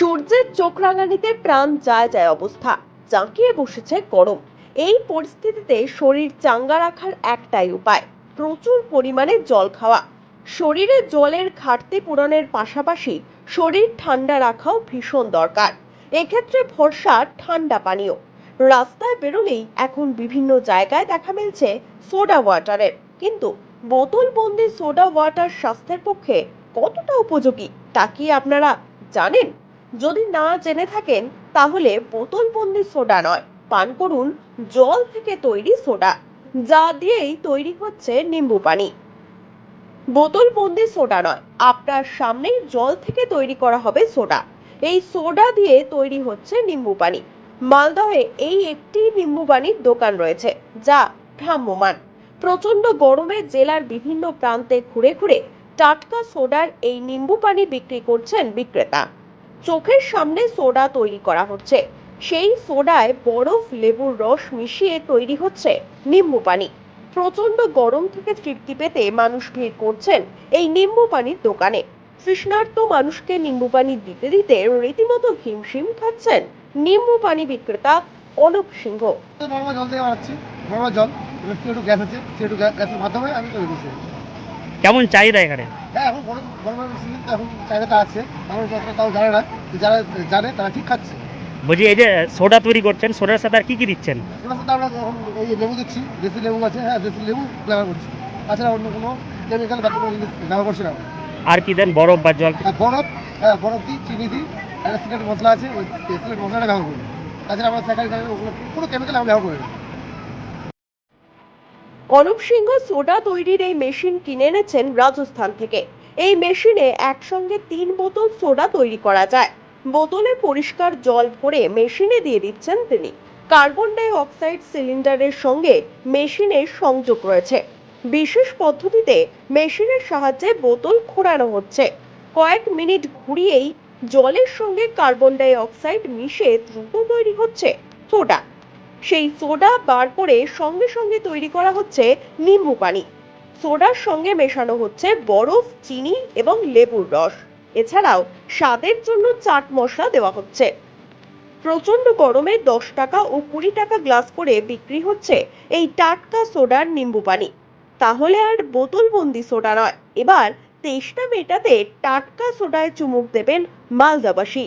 সূর্যের চোখ রাঙানিতে প্রাণ যায় যায় অবস্থা। জাঁকিয়ে বসেছে গরম। এই পরিস্থিতিতে শরীর চাঙ্গা রাখার একটাই উপায়, প্রচুর পরিমাণে জল খাওয়া। শরীরে জলের ঘাটতি পূরণের পাশাপাশি শরীর ঠান্ডা রাখাও ভীষণ দরকার। এক্ষেত্রে ভরসা, ঠান্ডা পানীয়। রাস্তায় বেরোলেই এখন বিভিন্ন জায়গায় দেখা মিলছে সোডা ওয়াটারের। কিন্তু বোতল বন্দি সোডা ওয়াটার স্বাস্থ্যের পক্ষে কতটা উপযোগী তা কি আপনারা জানেন? যদি না জেনে থাকেন, তাহলে বোতল বন্দি সোডা নয়। পান করুন, জল থেকে তৈরি সোডা, যা দিয়েই তৈরি হচ্ছে নিম্বু পানি। বোতল বন্দি সোডা নয়, আপনার সামনেই জল থেকে তৈরি করা হবে সোডা। এই সোডা দিয়ে তৈরি হচ্ছে নিম্বু পানি। মালদহে এই একটি নিম্বু পানির দোকান রয়েছে, যা ভ্রাম্যমান প্রচণ্ড গরমে জেলার বিভিন্ন প্রান্তে ঘুরে ঘুরে টাটকা সোডার এই নিম্বু পানি বিক্রি করছেন বিক্রেতা। চোখের সামনে সোডা তৈরি করা হচ্ছে। সেই সোডায় বরফ, লেবুর রস মিশিয়ে তৈরি হচ্ছে নিম্বু পানি। প্রচণ্ড গরম থেকে তৃপ্তি পেতে মানুষ ভিড় করছেন এই নিম্বু পানির দোকানে। তৃষ্ণার্ত মানুষকে নিম্বু পানি দিতে দিতে রীতিমতো হিমশিম খাচ্ছেন নিম্বু পানি বিক্রেতা অনুপ সিংহ। জল দিয়ে বানাচ্ছি। জল। একটু গ্যাস আছে। গ্যাসের মাধ্যমে আমি তৈরি করছি। কেমন চাহিদা এখানে? হ্যাঁ এখন গরম গরমের সিজন এখন চাহিদাটা আছে। যতটা তাও জানে না। যারা জানে তারা ঠিক খাচ্ছে। বলছি এই যে সোডা তৈরি করছেন সোডার সাথে আর কি কি দিচ্ছেন? সাথে আমরা এই লেবু দিচ্ছি দেশি লেবু আছে হ্যাঁ দেশি লেবু ব্যবহার করছি। তাছাড়া অন্য কোনো কেমিক্যাল বা কোনো ব্যবহার করছি না। আর কি দেন বরফ বা জল? বরফ হ্যাঁ বরফ দিই চিনি দিই একটা সিগারেট মশলা আছে ওই মশলাটা ব্যবহার করি। তাছাড়া আমরা স্যাকারি ওগুলো কোনো কেমিক্যাল আমরা ব্যবহার করি না। অনুপ সিংহ সোডা তৈরির এই মেশিন কিনে এনেছেন রাজস্থান থেকে। এই মেশিনে একসঙ্গে তিন বোতল সোডা তৈরি করা যায়। বোতলে পরিষ্কার জল ভরে মেশিনে দিয়ে দিচ্ছেন তিনি। কার্বন ডাই অক্সাইড সিলিন্ডারের সঙ্গে মেশিনের সংযোগ রয়েছে। বিশেষ পদ্ধতিতে মেশিনের সাহায্যে বোতল ঘোরানো হচ্ছে। কয়েক মিনিট ঘুরিয়েই জলের সঙ্গে কার্বন ডাই অক্সাইড মিশে দ্রুত তৈরি হচ্ছে সোডা। সেই সোডা বার করে সঙ্গে সঙ্গে তৈরি করা হচ্ছে নিম্বু পানি। সোডার সঙ্গে মেশানো হচ্ছে বরফ, চিনি এবং লেবুর রস। এছাড়াও স্বাদের জন্য চাট মশলা দেওয়া হচ্ছে। প্রচণ্ড গরমে দশ টাকা ও কুড়ি টাকা গ্লাস করে বিক্রি হচ্ছে এই টাটকা সোডার নিম্বু পানি। তাহলে আর বোতল বন্দি সোডা নয়। এবার তেষ্টা মেটাতে টাটকা সোডায় চুমুক দেবেন মালদাবাসী।